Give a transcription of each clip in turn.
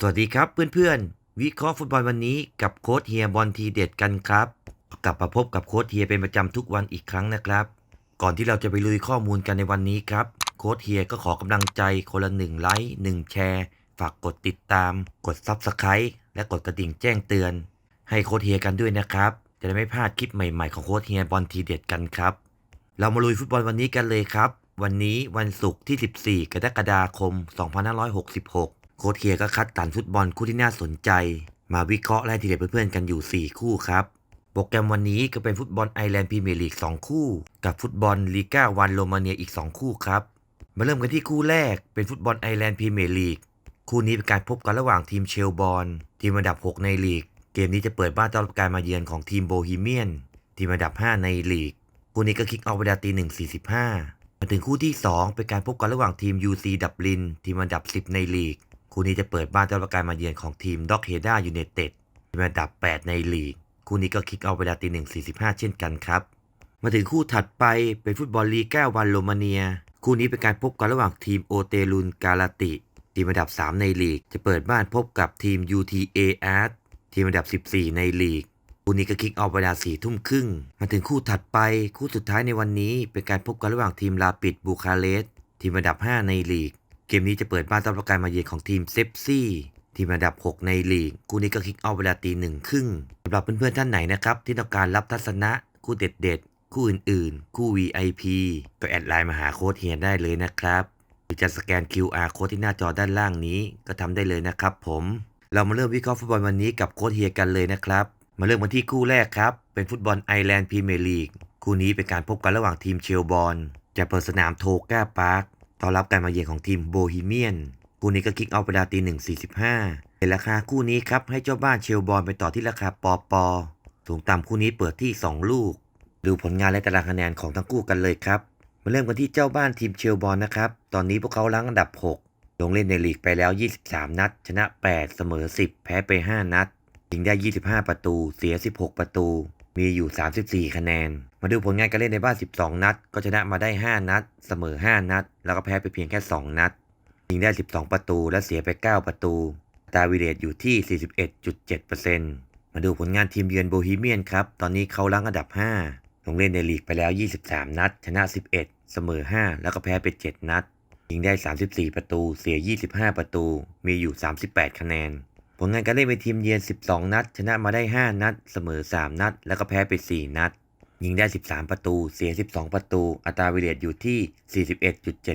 สวัสดีครับเพื่อนๆ วิเคราะห์ฟุตบอลวันนี้กับโค้ชเฮียบอลทีเด็ดกันครับ กลับมาพบกับโค้ชเฮียเป็นประจำทุกวันอีกครั้งนะครับ ก่อนที่เราจะไปลุยข้อมูลกันในวันนี้ครับ โค้ชเฮียก็ขอกำลังใจคนละหนึ่งไลค์หนึ่งแชร์ ฝากกดติดตาม กดซับสไครต์และกดกระดิ่งแจ้งเตือน ให้โค้ชเฮียกันด้วยนะครับ จะได้ไม่พลาดคลิปใหม่ๆของโค้ชเฮียบอลทีเด็ดกันครับ เรามาลุยฟุตบอลวันนี้กันเลยครับ วันนี้วันศุกร์ที่ 14 กรกฎาคม 2566 โค้ชเคียก็คัดสรรฟุตบอลคู่ที่น่าสนใจ มาวิเคราะห์และทีเด็ดเพื่อนๆกันอยู่ 4 คู่ครับ โปรแกรมวันนี้ก็เป็นฟุตบอลไอร์แลนด์พรีเมียร์ลีก 2 คู่ กับฟุตบอลลีก้าวันโรมาเนียอีก 2 คู่ครับ มาเริ่มกันที่คู่แรกเป็นฟุตบอลไอร์แลนด์พรีเมียร์ลีก คู่นี้เป็นการพบกันระหว่างทีมเชลบอลทีมอันดับ 6 ในลีก เกมนี้จะเปิดบ้านต้อนรับการมาเยือนของทีมโบฮีเมียน ทีมอันดับ 5 ในลีก คู่นี้ก็คิกออฟเวลาตีหนึ่งสี่สิบห้ามาถึงคู่ที่ 2 เป็นการพบกันระหว่างทีม UC ดับลิน ทีมอันดับ 10 ในลีก คู่นี้จะเปิดบ้านต้อนรับการมาเยือนของทีมด็อกเฮด้ายูเนเต็ดทีมอันดับ 8 ในลีก คู่นี้ก็คิกออฟเวลาตีหนึ่งสี่สิบห้าเช่นกันครับ มาถึงคู่ถัดไปเป็นฟุตบอลลีก้าวันโรมาเนีย คู่นี้เป็นการพบกันระหว่างทีมโอเตลุนกาลาติ ทีมอันดับ 3 ในลีก จะเปิดบ้านพบกับทีม UTA Art ทีมอันดับ 14 ในลีกคู่นี้ก็คิกออฟเวลาสี่ทุ่มครึ่ง มาถึงคู่ถัดไป คู่สุดท้ายในวันนี้ เป็นการพบกันระหว่างทีมลาปิดบูคาเรสทีมอันดับ 5 ในลีก เกมนี้จะเปิดบ้านต้อนรับการมาเยือนของทีมเซฟซี่ทีมอันดับ 6 ในลีกคู่นี้ก็คิกออฟเวลาตีหนึ่งครึ่งสำหรับเพื่อนๆท่านไหนนะครับที่ต้องการรับทัศนะคู่เด็ดๆ คู่อื่นๆ คู่ VIP ก็แอดไลน์มาหาโค้ดเฮียได้เลยนะครับหรือจะสแกน QR โค้ดที่หน้าจอด้านล่างนี้ก็ทำได้เลยนะครับผมเรามาเริ่มวิเคราะห์ฟุตบอลวันนี้กับโค้ดเฮียกันเลยนะครับ มาเริ่มกันที่คู่แรกครับ เป็นฟุตบอลไอร์แลนด์พรีเมียร์ลีกคู่นี้เป็นการพบกันระหว่างทีมเชลบอลจะเปิดสนามโทก้าพาร์ค ต้อนรับการมาเยือนของทีมโบฮีเมียนคู่นี้ก็คิกเอาเวลาตีหนึ่งสี่สิบห้าเป็นราคาคู่นี้ครับให้เจ้าบ้านเชลบอลไปต่อที่ราคาปอปอสูงต่ำคู่นี้เปิดที่ 2 ลูก ดูผลงานและตารางคะแนนของทั้งคู่กันเลยครับ มาเริ่มกันที่เจ้าบ้านทีมเชลบอลนะครับ ตอนนี้พวกเขาล้างอันดับ 6 ลงเล่นในลีกไปแล้ว 23 นัด ชนะ 8 เสมอ 10 แพ้ไป 5 นัดยิงได้ 25 ประตู เสีย 16 ประตู มีอยู่ 34 คะแนน มาดูผลงานการเล่นในบ้าน 12 นัด ก็ชนะมาได้ 5 นัด เสมอ 5 นัด แล้วก็แพ้ไปเพียงแค่ 2 นัด ยิงได้ 12 ประตู และเสียไป 9 ประตู ตาวิเดตอยู่ที่ 41.7%มาดูผลงานทีมเยือนโบฮีเมียนครับ ตอนนี้เขาล้างอันดับ 5 ลงเล่นในลีกไปแล้ว 23 นัด ชนะ 11 เสมอ 5 แล้วก็แพ้ไป 7 นัด ยิงได้ 34 ประตู เสีย 25 ประตู มีอยู่ 38 คะแนน ผลงานการเล่นเป็นทีมเยือน 12 นัด ชนะมาได้ 5 นัด เสมอ 3 นัด แล้วก็แพ้ไป 4 นัด ยิงได้ 13 ประตู เสีย 12 ประตู อัตราเวิเดตอยู่ที่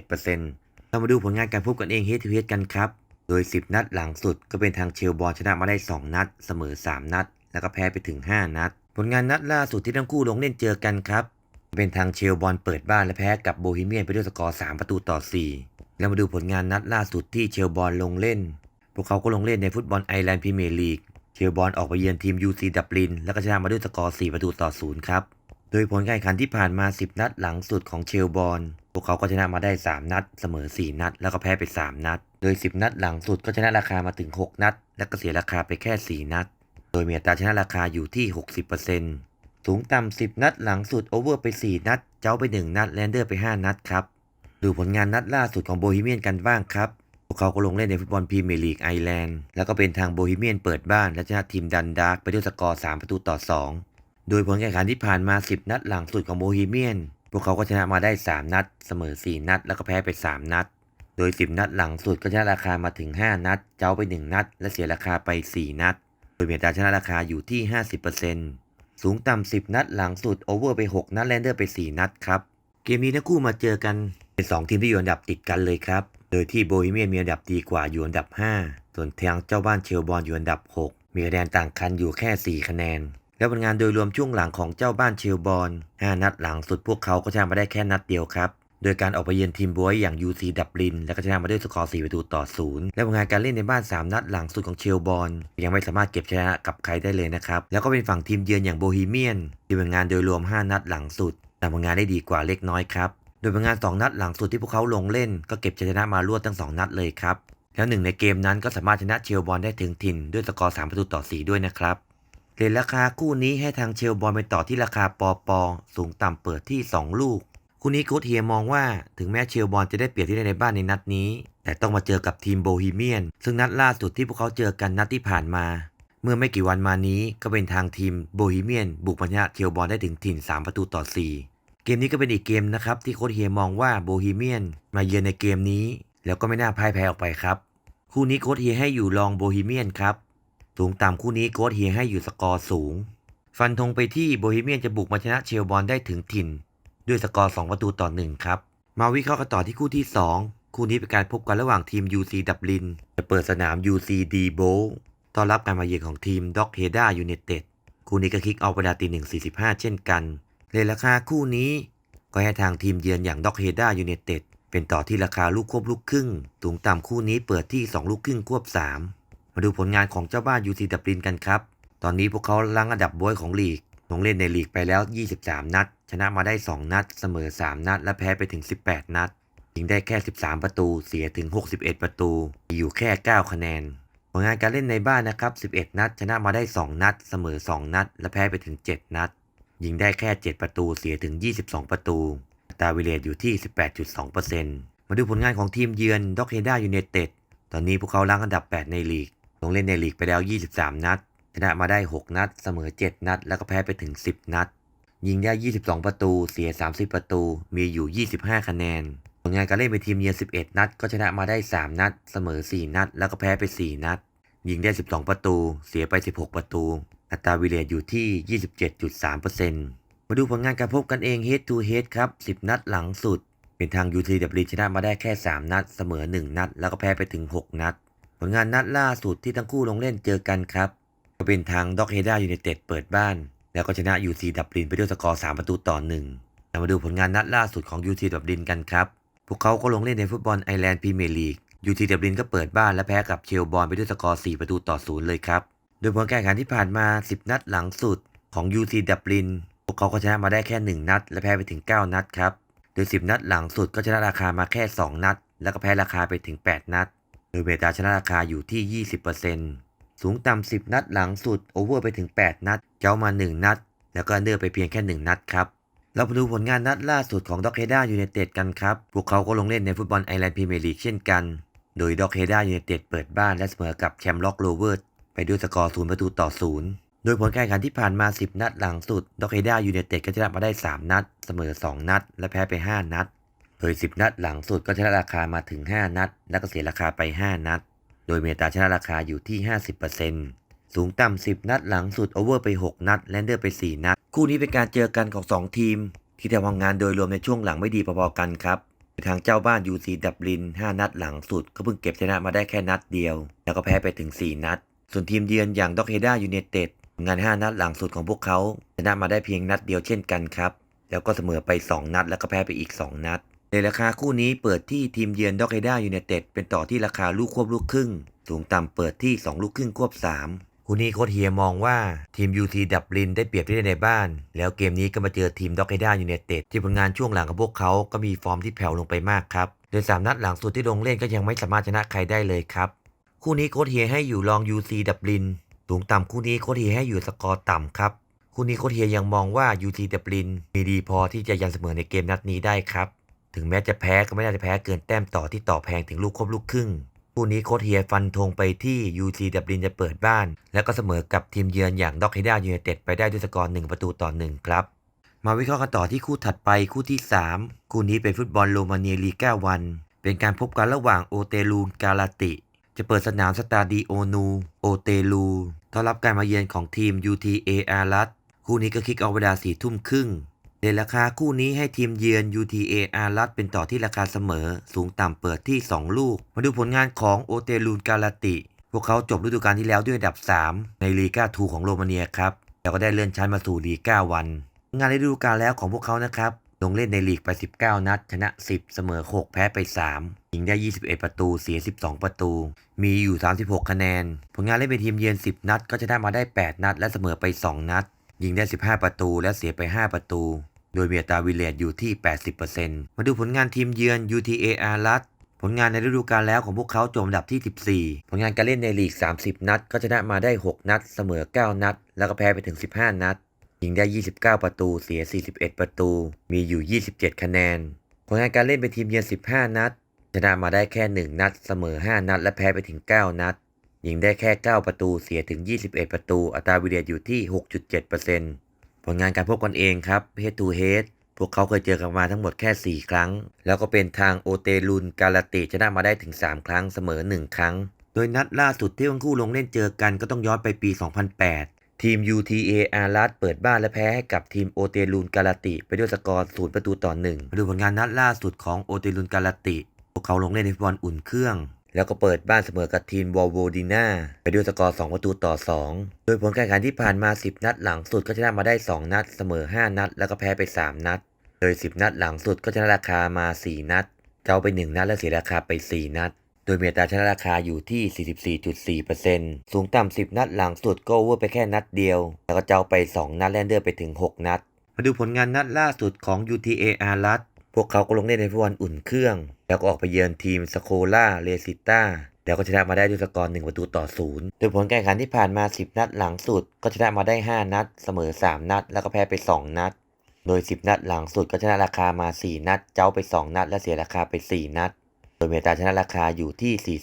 41.7%เรามาดูผลงานการพบกันเองเฮดทูเฮดกันครับ โดย 10 นัดหลังสุดก็เป็นทางเชลบอลชนะมาได้ 2 นัด เสมอ 3 นัด แล้วก็แพ้ไปถึง 5 นัด ผลงานนัดล่าสุดที่ทั้งคู่ลงเล่นเจอกันครับ เป็นทางเชลบอลเปิดบ้านและแพ้กับโบฮีเมียนไปด้วยสกอร์ 3 ประตูต่อ 4 แล้วมาดูผลงานนัดล่าสุดที่เชลบอลลงเล่น พวกเขาก็ลงเล่นในฟุตบอลไอร์แลนด์พรีเมียร์ลีก เชลบอลออกไปเยือนทีม UC ดับลิน แล้วก็ชนะมาด้วยสกอร์ 4 ประตูต่อ 0 ครับ โดยผลการแข่งขันที่ผ่านมา 10 นัดหลังสุดของเชลบอล พวกเขาก็ชนะมาได้ 3 นัด เสมอ 4 นัด แล้วก็แพ้ไป 3 นัด โดย 10 นัดหลังสุดก็ชนะราคามาถึง 6 นัด และก็เสียราคาไปแค่ 4 นัด โดยมีอัตราชนะราคาอยู่ที่ 60%สูงต่ำ 10 นัดหลังสุดโอเวอร์ไป 4 นัด เจ้าไป 1 นัดแลนเดอร์ไป 5 นัดครับ ดูผลงานนัดล่าสุดของโบฮีเมียนกันบ้างครับ วกเขาก็ลงเล่นในฟุตบอลพรีเมียร์ลีกไอร์แลนด์ แล้วก็เป็นทางโบฮีเมียนเปิดบ้านและชนะทีมดันดาร์กไปด้วยสกอร์ 3 ประตูต่อ 2 โดยผลการแข่งขันที่ผ่านมา 10 นัดหลังสุดของโบฮีเมียน พวกเขาก็ชนะมาได้ 3 นัด เสมอ 4 นัด แล้วก็แพ้ไป 3 นัด โดย 10 นัดหลังสุดก็ชนะราคามาถึง 5 นัด เจ้าไป 1 นัด และเสียราคาไป 4 นัด โดยเมีอัตาชนะราคาอยู่ที่ 50%สูงต่ำ10 นัดหลังสุดโอเวอร์ไป 6 นัดแลนเดอร์ไป 4 นัดครับ เกมนี้ทั้งคู่มาเจอกันเป็น 2 ทีมที่อยู่อันดับติดกันเลยครับ โดยที่โบฮีเมียนมีอันดับดีกว่าอยู่อันดับ 5 ส่วนทางเจ้าบ้านเชลบอลอยู่อันดับ 6 มีคะแนนต่างกันอยู่แค่ 4 คะแนน และผลงานโดยรวมช่วงหลังของเจ้าบ้านเชลบอล5นัดหลังสุดพวกเขาก็ชนะมาได้แค่นัดเดียวครับ โดยการออกไปเยือนทีมบวยอย่าง UC ดับลิน และก็ชนะมาด้วยสกอร์ 4 ประตูต่อ 0 และผลงานการเล่นในบ้าน 3 นัดหลังสุดของเชลบอลยังไม่สามารถเก็บชนะกับใครได้เลยนะครับ แล้วก็เป็นฝั่งทีมเยือนอย่างโบฮีเมียนที่ผลงานโดยรวม 5 นัดหลังสุดทำผลงานได้ดีกว่าเล็กน้อยครับ โดยผลงาน 2 นัดหลังสุดที่พวกเขาลงเล่น ก็เก็บชัยชนะมารวดทั้ง 2 นัดเลยครับ แล้วหนึ่งในเกมนั้นก็สามารถชนะเชลบอลได้ถึงถิ่นด้วยสกอร์ 3 ประตูต่อ 4 ด้วยนะครับเรทราคาคู่นี้ให้ทางเชลบอลไปต่อที่ราคาปอปอสูงต่ำเปิดที่ 2 ลูก คู่นี้โค้ชเฮียมองว่าถึงแม้เชลบอลจะได้เปรียบที่ได้ในบ้านในนัดนี้ แต่ต้องมาเจอกับทีมโบฮีเมียน ซึ่งนัดล่าสุดที่พวกเขาเจอกันนัดที่ผ่านมา เมื่อไม่กี่วันมานี้ก็เป็นทางทีมโบฮีเมียน บุกมาชนะเชลบอลได้ถึงถิ่น 3 ประตูต่อ 4 เกมนี้ก็เป็นอีกเกมนะครับ ที่โค้ชเฮียมองว่าโบฮีเมียนมาเยือนในเกมนี้ แล้วก็ไม่น่าพ่ายแพ้ออกไปครับ คู่นี้โค้ชเฮียให้อยู่รองโบฮีเมียนครับสูงต่ำคู่นี้โค้ชเฮียให้อยู่สกอร์สูง ฟันธงไปที่โบฮีเมียนจะบุกมาชนะเชลบอลได้ถึงถิ่น ด้วยสกอร์ 2 ประตูต่อ 1 ครับ มาวิเคราะห์กันต่อที่คู่ที่ 2 คู่นี้เป็นการพบกันระหว่างทีม UC ดับลินจะเปิดสนาม UC d b o ต้อนรับการมาเยือนของทีมด็อกเฮด้ายูเนเต็ดคู่นี้ก็คิกเอาเวลาตีหนึ่งสี่สิบห้าเช่นกัน เลยราคาคู่นี้ ก็ให้ทางทีมเยือนอย่างด็อกเฮด้ายูเนเต็ดเป็นต่อที่ราคาลูกควบลูกครึ่งสูงต่ำคู่นี้เปิดที่ 2 ลูกครึ่งควบ 3 มาดูผลงานของเจ้าบ้าน UC ดับลินกันครับ ตอนนี้พวกเขาลังอันดับบวยของลีกลงเล่นในลีกไปแล้ว 23 นัด ชนะมาได้ 2 นัด เสมอ 3 นัด และแพ้ไปถึง 18 นัดยิงได้แค่ 13 ประตู เสียถึง 61 ประตู มีอยู่แค่ 9 คะแนน ผลงานการเล่นในบ้านนะครับ 11 นัด ชนะมาได้ 2 นัด เสมอ 2 นัด และแพ้ไปถึง 7 นัด ยิงได้แค่ 7 ประตูเสียถึง 22 ประตูตาวิเลตอยู่ที่ 18.2%มาดูผลงานของทีมเยือนด็อกเฮด้ายูเนเต็ดตอนนี้พวกเขาล้างอันดับ 8 ในลีก ลงเล่นในลีกไปแล้ว 23 นัด ชนะมาได้ 6 นัด เสมอ 7 นัด แล้วก็แพ้ไปถึง 10 นัด ยิงได้ 22 ประตู เสีย 30 ประตู มีอยู่ 25 คะแนน ผลงานการเล่นเป็นทีมเยือน 11 นัด ก็ชนะมาได้ 3 นัด เสมอ 4 นัด แล้วก็แพ้ไป 4 นัด ยิงได้ 12 ประตู เสียไป 16 ประตู อัตราวิเลตอยู่ที่ 27.3%มาดูผลงานการพบกันเอง head to head ครับ 10 นัดหลังสุด เป็นทาง UTW ชนะมาได้แค่ 3 นัด เสมอ 1 นัด แล้วก็แพ้ไปถึง 6 นัด ผลงานนัดล่าสุดที่ทั้งคู่ลงเล่นเจอกันครับ ก็เป็นทางด็อกเฮด้ายูเนเต็ดเปิดบ้าน แล้วก็ชนะ UC ดับลินไปด้วยสกอร์ 3 ประตูต่อ 1เรามาดูผลงานนัดล่าสุดของ UC ดับลินกันครับ พวกเขาก็ลงเล่นในฟุตบอลไอแลนด์พรีเมียร์ลีก UC ดับลินก็เปิดบ้านและแพ้กับเชลบอลไปด้วยสกอร์ 4 ประตูต่อ 0 เลยครับ โดยผลการแข่งขันที่ผ่านมา 10 นัดหลังสุดของ UC ดับลิน พวกเขาก็ชนะมาได้แค่ 1 นัด และแพ้ไปถึง 9 นัดครับ โดย 10 นัดหลังสุดก็ชนะราคามาแค่ 2 นัด แล้วก็แพ้ราคาไปถึง 8 นัด โดยเบตาชนะราคาอยู่ที่ 20%สูงต่ำ 10 นัดหลังสุดโอเวอร์ไปถึง 8 นัด เจ้ามา 1 นัด แล้วก็อันเดอร์ไปเพียงแค่ 1 นัดครับ เรามาดูผลงานนัดล่าสุดของด็อกเฮด้ายูเนเต็ดกันครับ พวกเขาก็ลงเล่นในฟุตบอลไอแลนด์พรีเมียร์ลีกเช่นกัน โดยด็อกเฮด้ายูเนเต็ดเปิดบ้านและเสมอกับแชมป์ล็อกโรเวอร์ ไปด้วยสกอร์0ประตูต่อ0โดยผลการแข่งขันที่ผ่านมา 10 นัดหลังสุดด็อกเฮด้ายูเนเต็ดก็ชนะมาได้ 3 นัด เสมอ 2 นัด และแพ้ไป 5 นัดโดย 10 นัดหลังสุดก็ชนะราคามาถึง 5 นัด แล้วก็เสียราคาไป 5 นัด โดยเมตาชนะราคาอยู่ที่ 50%สูงต่ำ 10 นัดหลังสุดโอเวอร์ไป 6 นัด แลนเดอร์ไป 4 นัด คู่นี้เป็นการเจอกันของ 2 ทีม ที่ทำงานโดยรวมในช่วงหลังไม่ดีพอๆกันครับทางเจ้าบ้าน UC ดับลิน 5 นัดหลังสุด ก็เพิ่งเก็บชนะมาได้แค่นัดเดียว แล้วก็แพ้ไปถึง 4 นัด ส่วนทีมเยือนอย่างด็อกเฮด้ายูเนเต็ดงาน 5 นัดหลังสุดของพวกเขาชนะมาได้เพียงนัดเดียวเช่นกันครับ แล้วก็เสมอไป 2 นัด แล้วก็แพ้ไปอีก 2 นัด ในราคาคู่นี้เปิดที่ทีมเยือนด็อกเฮด้ายูเนเต็ดเป็นต่อที่ราคาลูกควบลูกครึ่ง สูงต่ำเปิดที่ 2 ลูกครึ่งควบ3คู่นี้โค้ชเฮียมองว่าทีม UT ดับลินได้เปรียบที่ได้ในบ้าน แล้วเกมนี้ก็มาเจอทีมด็อกเฮด้ายูเนเต็ดที่ผลงานช่วงหลังของพวกเขาก็มีฟอร์มที่แผ่วลงไปมากครับโดย3นัดหลังสุดที่ลงเล่นก็ยังไม่สามารถชนะใครได้เลยครับ คู่นี้โค้ชเฮียให้อยู่รอง UC ดับลิน สูงต่ำคู่นี้โค้ชเฮียให้อยู่สกอร์ต่ำครับ คู่นี้โค้ชเฮียยังมองว่า UT ดับลินมีดีพอที่จะยันเสมอในเกมนัดนี้ได้ครับ ถึงแม้จะแพ้ก็ไม่น่าจะแพ้เกินแต้มต่อที่ต่อแพงถึงลูกครบลูกครึ่ง คู่นี้โค้ชเฮียฟันธงไปที่ UC ดับลินจะเปิดบ้าน แล้วก็เสมอกับทีมเยือนอย่างด็อกเฮด้ายูเนเต็ดไปได้ด้วยสกอร์1ประตูต่อ1ครับ มาวิเคราะห์กันต่อที่คู่ถัดไปคู่ที่ 3 คู่นี้เป็นฟุตบอลโรมาเนียลีก้าวัน เป็นการพบกันระหว่างโอเตลูนกาลาติ จะเปิดสนามสตาดิโอนูโอเตลูต้อนรับการมาเยือนของทีม UTA อารัตคู่นี้ก็คิกเอาเวลาสี่ทุ่มครึ่งในราคาคู่นี้ให้ทีมเยือน UTA อารัตเป็นต่อที่ราคาเสมอ สูงต่ำเปิดที่ 2 ลูก มาดูผลงานของโอเตลูนกาลาติ พวกเขาจบฤดูกาลที่แล้วด้วยอันดับ 3 ในลีกาทูของโรมาเนียครับแล้วก็ได้เลื่อนชั้นมาสู่ลีกาวัน งานในฤดูกาลแล้วของพวกเขานะครับ ลงเล่นในลีกไป 19 นัด ชนะ 10 เสมอ 6 แพ้ไป 3 ยิงได้ 21 ประตู เสีย 12 ประตู มีอยู่ 36 คะแนน ผลงานเล่นเป็นทีมเยือน 10 นัด ก็ชนะมาได้ 8 นัด และเสมอไป 2 นัด ยิงได้ 15 ประตู และเสียไป 5 ประตู โดยมีอัตราวิเลตอยู่ที่ 80%มาดูผลงานทีมเยือน UTA อารัตผลงานในฤดูกาลแล้วของพวกเขาจบอันดับที่ 14 ผลงานการเล่นในลีก 30 นัด ก็ชนะมาได้ 6 นัด เสมอ 9 นัด แล้วก็แพ้ไปถึง 15 นัด ยิงได้ 29 ประตู เสีย 41 ประตู มีอยู่ 27 คะแนน ผลงานการเล่นเป็นทีมเยือน 15 นัด ชนะมาได้แค่ 1 นัดเสมอ 5 นัด และแพ้ไปถึง 9 นัด ยิงได้แค่ 9 ประตูเสียถึง 21 ประตู อัตราวิเดียอยู่ที่ 6.7%ผลงานการพบกันเองครับ head to head พวกเขาเคยเจอกันมาทั้งหมดแค่ 4 ครั้ง แล้วก็เป็นทางโอเตลุนกาลาติชนะมาได้ถึง 3 ครั้งเสมอ 1 ครั้ง โดยนัดล่าสุดที่ทั้งคู่ลงเล่นเจอกันก็ต้องย้อนไปปี 2008 ทีม UTA อารัสเปิดบ้านและแพ้ให้กับทีมโอเตลุนกาลาติ ไปด้วยสกอร์ศูนย์ประตูต่อหนึ่งมาดูผลงานนัดล่าสุดของโอเตลุนกาลาติ พวกเขาลงเล่นในฟุตบอลอุ่นเครื่อง แล้วก็เปิดบ้านเสมอกับทีมวอลโวดิน่าไปด้วยสกอร์ 2 ประตูต่อ 2 โดยผลการแข่งขันที่ผ่านมา 10 นัดหลังสุดก็ชนะมาได้ 2 นัด เสมอ 5 นัด แล้วก็แพ้ไป 3 นัด โดย 10 นัดหลังสุดก็ชนะราคามา 4 นัด เจ้าไป 1 นัดและเสียราคาไป 4 นัด โดยเมตาชนะราคาอยู่ที่ 44.4%สูงต่ำ 10 นัดหลังสุดก็โอเวอร์ไปแค่นัดเดียว แล้วก็เจ้าไป 2 นัดแลนเดอร์ไปถึง 6 นัด มาดูผลงานนัดล่าสุดของ UTA อารัส พวกเขาก็ลงเล่นในฟุตบอลอุ่นเครื่อง แล้วก็ออกไปเยือนทีมสโคล่าเรซิต้าแล้วก็ชนะมาได้ด้วยสกอร์1ประตูต่อศูนย์โดยผลการแข่งขันที่ผ่านมา 10 นัดหลังสุด ก็ชนะมาได้ 5 นัด เสมอ 3 นัด แล้วก็แพ้ไป 2 นัด โดย 10 นัดหลังสุดก็ชนะราคามา 4 นัด เจ้าไป 2 นัด และเสียราคาไป 4 นัด โดยเมตาชนะราคาอยู่ที่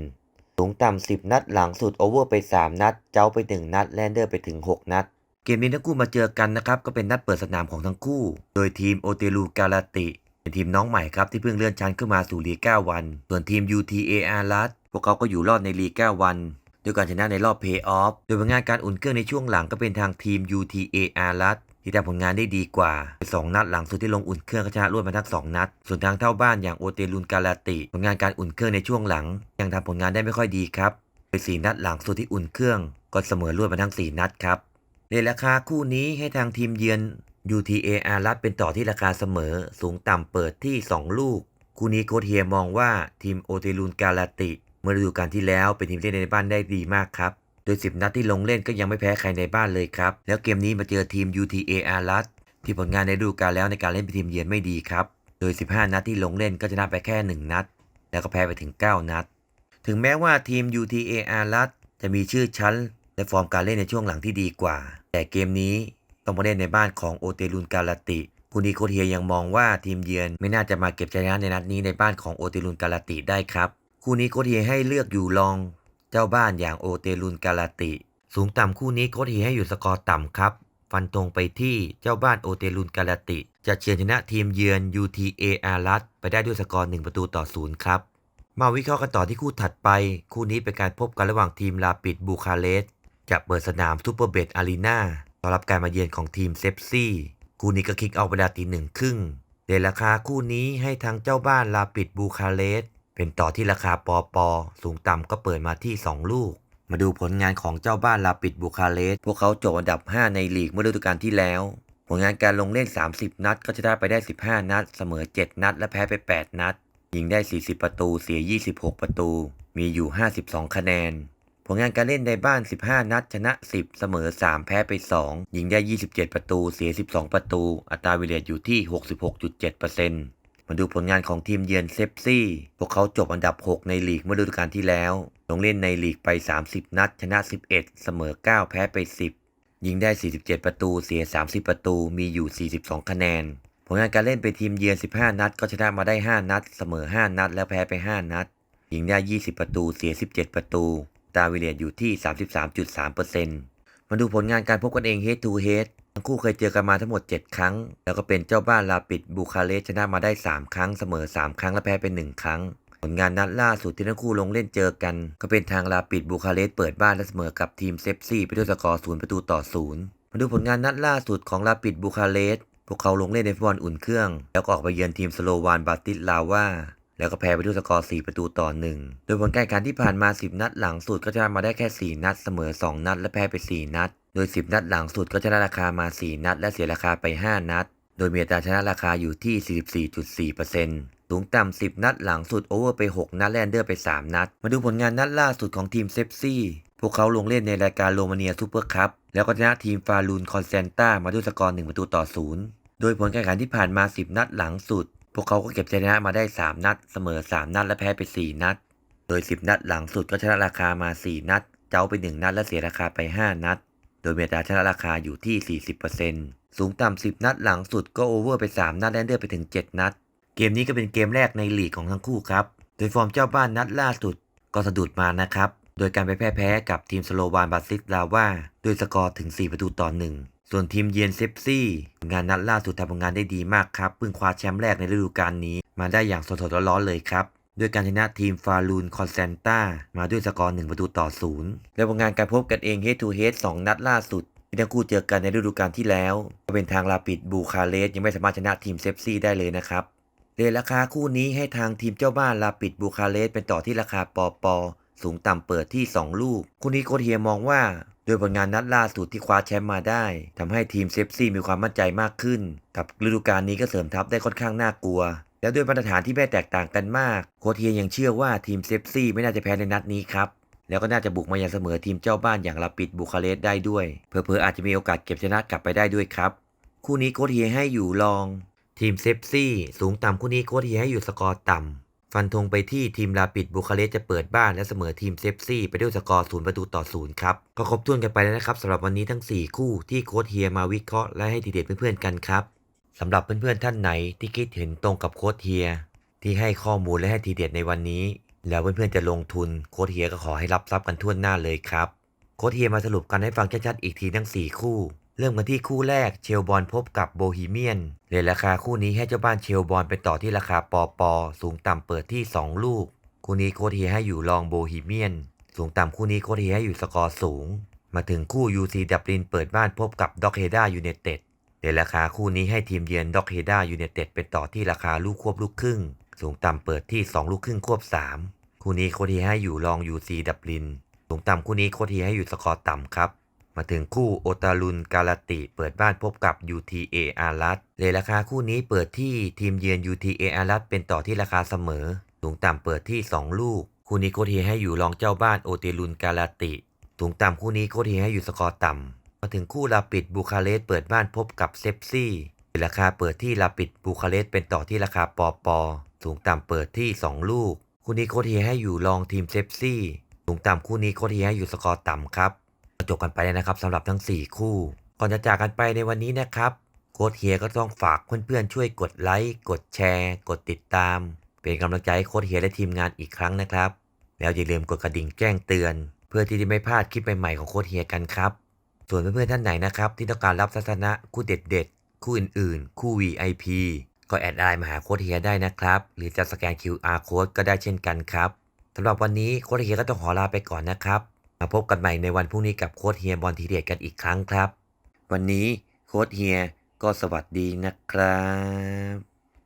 40%สูงต่ำ 10 นัดหลังสุดโอเวอร์ไป 3 นัด เจ้าไป 1 นัด แลนเดอร์ไปถึง 6 นัด เกมนี้ทั้งคู่มาเจอกันนะครับก็เป็นนัดเปิดสนามของทั้งคู่ โดยทีมโอเตลูกาลาติ เป็นทีมน้องใหม่ครับที่เพิ่งเลื่อนชั้นขึ้นมาสู่ลีก9วัน ส่วนทีม UTA อารัสพวกเขาก็อยู่รอดในลีก9วันด้วยการชนะในรอบเพย์ออฟ โดยผลงานการอุ่นเครื่องในช่วงหลังก็เป็นทางทีม UTA อารัสที่ทำผลงานได้ดีกว่าสองนัดหลังสุดที่ลงอุ่นเครื่องก็ชนะรวดมาทั้งสองนัด ส่วนทางเท่าบ้านอย่างโอเตลุนกาลาติ ผลงานการอุ่นเครื่องในช่วงหลัง ยังทำผลงานได้ไม่ค่อยดีครับโดยสี่นัดหลังสุดที่อุ่นเครื่อง ก็เสมอรวดมาทั้งสี่นัดครับ ในราคาคู่นี้ให้ทางทีมเยือน UTA อารัสเป็นต่อที่ราคาเสมอ สูงต่ำเปิดที่ 2 ลูก คู่นี้โคเฮียมองว่าทีมโอเตลุนกาลาติ เมื่อฤดูกาลที่แล้วเป็นทีมเล่นในบ้านได้ดีมากครับโดย 10 นัดที่ลงเล่นก็ยังไม่แพ้ใครในบ้านเลยครับ แล้วเกมนี้มาเจอทีม UTA อารัสที่ผลงานในฤดูกาลแล้วในการเล่นเป็นทีมเยือนไม่ดีครับ โดย 15 นัดที่ลงเล่นก็ชนะไปแค่ 1 นัด แล้วก็แพ้ไปถึง 9 นัด ถึงแม้ว่าทีม UTA อารัสจะมีชื่อชั้น และฟอร์มการเล่นในช่วงหลังที่ดีกว่า แต่เกมนี้ต้องมาเล่นในบ้านของโอเตลุนกาลาติผู้นี้โคเฮียยังมองว่าทีมเยือนไม่น่าจะมาเก็บชัยชนะในนัดนี้ในบ้านของโอเตลุนกาลาติได้ครับ คู่นี้โคเฮียให้เลือกอยู่รอง เจ้าบ้านอย่างโอเตลุนกาลาติ สูงต่ำคู่นี้โคเฮียให้อยู่สกอร์ต่ำครับฟันตรงไปที่เจ้าบ้านโอเตลุนกาลาติ จะเฉือนชนะทีมเยือน UTA อารัสไปได้ด้วยสกอร์ 1 ประตูต่อศูนย์ครับ มาวิเคราะห์กันต่อที่คู่ถัดไป คู่นี้เป็นการพบกันระหว่างทีมลาปิดบูคาเรสต์ จะเปิดสนามซูเปอร์เบดอารีนาต้อนรับการมาเยือนของทีมเซฟซี่คู่นี้ก็คิกเอาเวลาตีหนึ่งครึ่งเดนราคาคู่นี้ให้ทางเจ้าบ้านลาปิดบูคาเรสเป็นต่อที่ราคาปอปอสูงต่ำก็เปิดมาที่ 2 ลูก มาดูผลงานของเจ้าบ้านลาปิดบูคาเรสพวกเขาจบอันดับ 5 ในลีกเมื่อฤดูกาลที่แล้ว ผลงานการลงเล่น 30 นัด ก็จะได้ไปได้ 15 นัด เสมอ 7 นัด และแพ้ไป 8 นัด ยิงได้ 40 ประตูเสีย 26 ประตู มีอยู่ 52 คะแนน ลงานการเล่นในบ้าน 15 นัด ชนะ 10 เสมอ 3 แพ้ไป 2 ยิงได้ 27 ประตู เสีย 12 ประตู อัตราวิเลตอยู่ที่ 66.7%มาดูผลงานของทีมเยือนเซฟซี่ พวกเขาจบอันดับ 6 ในลีกเมื่อฤดูกาลที่แล้ว ลงเล่นในลีกไป 30 นัด ชนะ 11 เสมอ 9 แพ้ไป 10 ยิงได้ 47 ประตู เสีย 30 ประตู มีอยู่ 42 คะแนน ผลงานการเล่นเป็นทีมเยือน 15 นัด ก็ชนะมาได้ 5 นัด เสมอ 5 นัด แล้วแพ้ไป 5 นัด ยิงได้ 20 ประตู เสีย 17 ประตู ตาวิเลียนอยู่ที่ 33.3%มาดูผลงานการพบกันเอง head to head ทั้งคู่เคยเจอกันมาทั้งหมด 7 ครั้ง แล้วก็เป็นเจ้าบ้านลาปิดบูคาเรสชนะมาได้ 3 ครั้งเสมอ 3 ครั้งและแพ้ไป1ครั้ง ผลงานนัดล่าสุดที่ทั้งคู่ลงเล่นเจอกัน ก็เป็นทางลาปิดบูคาเรสเปิดบ้านและเสมอกับทีมเซฟซี่ไปด้วยสกอร์0ประตูต่อ0มาดูผลงานนัดล่าสุดของลาปิดบูคาเรสพวกเขาลงเล่นในฟุตบอลอุ่นเครื่อง แล้วก็ออกไปเยือนทีมสโลวานบาติสลาว่า แล้วก็แพ้ไปด้วยสกอร์ 4 ประตูต่อ 1 โดยผลการแข่งขันที่ผ่านมา 10 นัดหลังสุดก็ชนะมาได้แค่ 4 นัดเสมอ 2 นัด และแพ้ไป 4 นัด โดย 10 นัดหลังสุดก็ชนะราคามา 4 นัด และเสียราคาไป 5 นัด โดยมีอัตราชนะราคาอยู่ที่ 44.4%สูงต่ำ 10 นัดหลังสุดโอเวอร์ไป 6 นัดแลนเดอร์ไป 3 นัด มาดูผลงานนัดล่าสุดของทีมเซฟซี่ พวกเขาลงเล่นในรายการโรมาเนียซูเปอร์คัพแล้วก็ชนะทีมฟาลูนคอนเซนต้ามาด้วยสกอร์ 1 ประตูต่อ 0 โดยผลการแข่งขันที่ผ่านมา 10 นัดหลังสุด พวกเขาก็เก็บชนะมาได้ 3 นัด เสมอ 3 นัดและแพ้ไป 4 นัด โดย 10 นัดหลังสุดก็ชนะราคามา 4 นัด เจ้าไป 1 นัดและเสียราคาไป 5 นัด โดยเมีอัตาชนะราคาอยู่ที่ 40%สูงต่ำ 10 นัดหลังสุดก็โอเวอร์ไป 3 นัดและเลือนไปถึง 7 นัด เกมนี้ก็เป็นเกมแรกในลีกของทั้งคู่ครับ โดยฟอร์มเจ้าบ้านนัดล่าสุดก็สะดุดมานะครับ โดยการไปแพ้แพ้กับทีมสโลวานบาซิสลาว่าด้วยสกอร์ถึง 4 ประตูต่อ 1 ส่วนทีมเยียนเซฟซี่งานนัดล่าสุดทำผลงานได้ดีมากครับเพิ่งคว้าแชมป์แรกในฤดูกาลนี้ มาได้อย่างสดๆร้อนๆเลยครับด้วยการชนะทีมฟาลูนคอนเซนตามาด้วยสกอร์1ประตูต่อ0และผลงานการพบกันเอง head to head 2นัดล่าสุดที่ทั้งคู่เจอกันในฤดูกาลที่แล้วก็เป็นทางลาปิดบูคาเรสยังไม่สามารถชนะทีมเซฟซี่ได้เลยนะครับเรทราคาคู่นี้ให้ทางทีมเจ้าบ้านลาปิดบูคาเรสเป็นต่อที่ราคาปอปอสูงต่ำเปิดที่ 2 ลูก คู่นี้โคเฮียมองว่า โดยผลงานนัดล่าสุดที่คว้าแชมป์มาได้ทำให้ทีมเซฟซี่มีความมั่นใจมากขึ้น กับฤดูกาลนี้ก็เสริมทัพได้ค่อนข้างน่ากลัว แล้วด้วยมาตรฐานที่ไม่แตกต่างกันมาก โคเฮียยังเชื่อว่าทีมเซฟซี่ไม่น่าจะแพ้ในนัดนี้ครับแล้วก็น่าจะบุกมาอย่างเสมอทีมเจ้าบ้านอย่างลาปิดบูคาเรสได้ด้วย เพอๆอาจจะมีโอกาสเก็บชนะกลับไปได้ด้วยครับ คู่นี้โคเฮียให้อยู่รอง ทีมเซฟซี่สูงต่ำคู่นี้โคเฮียให้อยู่สกอร์ต่ำ ฟันธงไปที่ทีมลาปิดบูคาเรสจะเปิดบ้านและเสมอทีมเซฟซี่ไปด้วยสกอร์ศูนย์ประตูต่อศูนย์ครับก็ครบถ้วนกันไปแล้วนะครับสำหรับวันนี้ทั้ง 4 คู่ที่โค้ชเฮียมาวิเคราะห์และให้ทีเด็ดเพื่อนๆกันครับสำหรับเพื่อนๆท่านไหนที่คิดเห็นตรงกับโค้ชเฮีย ที่ให้ข้อมูลและให้ทีเด็ดในวันนี้ แล้วเพื่อนๆจะลงทุนโค้ชเฮียก็ขอให้รับทรัพย์กันทั่วหน้าเลยครับโค้ชเฮียมาสรุปกันให้ฟังชัดๆอีกทีทั้ง 4 คู่ เริ่มกันที่คู่แรกเชลบอลพบกับโบฮีเมียนเรทราคาคู่นี้ให้เจ้าบ้านเชลบอลเป็นต่อที่ราคาปอปอสูงต่ำเปิดที่ 2 ลูก คู่นี้โค้ชเฮีให้อยู่รองโบฮีเมียน สูงต่ำคู่นี้โค้ชเฮีให้อยู่สกอร์สูง มาถึงคู่ UC ดับลินเปิดบ้านพบกับด็อกเฮด้ายูเนเต็ดเรทราคาคู่นี้ให้ทีมเยือนด็อกเฮด้ายูเนเต็ดเป็นต่อที่ราคาลูกควบลูกครึ่ง สูงต่ำเปิดที่ 2 ลูกครึ่งควบ 3 คู่นี้โค้ชเฮีให้อยู่รอง UC ดับลิน สูงต่ำคู่นี้โค้ชเฮีให้อยู่สกอร์ต่ำครับ มาถึงคู่โอตาลุนกาลาติ เปิดบ้านพบกับ UTA อารัตเลทราคาคู่นี้เปิดที่ทีมเยือน UTA อารัตเป็นต่อที่ราคาเสมอสูงต่ำเปิดที่ 2 ลูก คู่นี้โคชเฮีให้อยู่รองเจ้าบ้านโอเตลุนกาลาติสูงต่ำคู่นี้โคชเฮีให้อยู่สกอร์ต่ำมาถึงคู่ลาปิดบูคาเรสเปิดบ้านพบกับเซฟซี่ราคาเปิดที่ลาปิดบูคาเรสเป็นต่อที่ราคาปอปอสูงต่ำเปิดที่ 2 ลูก คู่นี้โคชเฮีให้อยู่รองทีมเซฟซี่สูงต่ำคู่นี้โคชเฮีให้อยู่สกอร์ต่ำครับ จบกันไปแล้วนะครับสำหรับทั้ง 4 คู่ ก่อนจะจากกันไปในวันนี้นะครับโค้ชเฮียก็ต้องฝากเพื่อนๆช่วยกดไลค์กดแชร์ กดติดตาม เป็นกำลังใจให้โค้ชเฮียและทีมงานอีกครั้งนะครับ แล้วอย่าลืมกดกระดิ่งแจ้งเตือน เพื่อที่จะไม่พลาดคลิปใหม่ๆของโค้ชเฮียกันครับส่วนเพื่อนๆท่านไหนนะครับที่ต้องการรับทัศนะคู่เด็ดๆ คู่อื่นๆ คู่ VIP ก็แอดไลน์มาหาโค้ชเฮียได้นะครับ หรือจะสแกน QR code ก็ได้เช่นกันครับสำหรับวันนี้โค้ชเฮียก็ต้องขอลาไปก่อนนะครับ มาพบกันใหม่ในวันพรุ่งนี้กับโค้ชเฮียบอลทีเด็ดกันอีกครั้งครับ วันนี้โค้ชเฮียก็สวัสดีนะครับ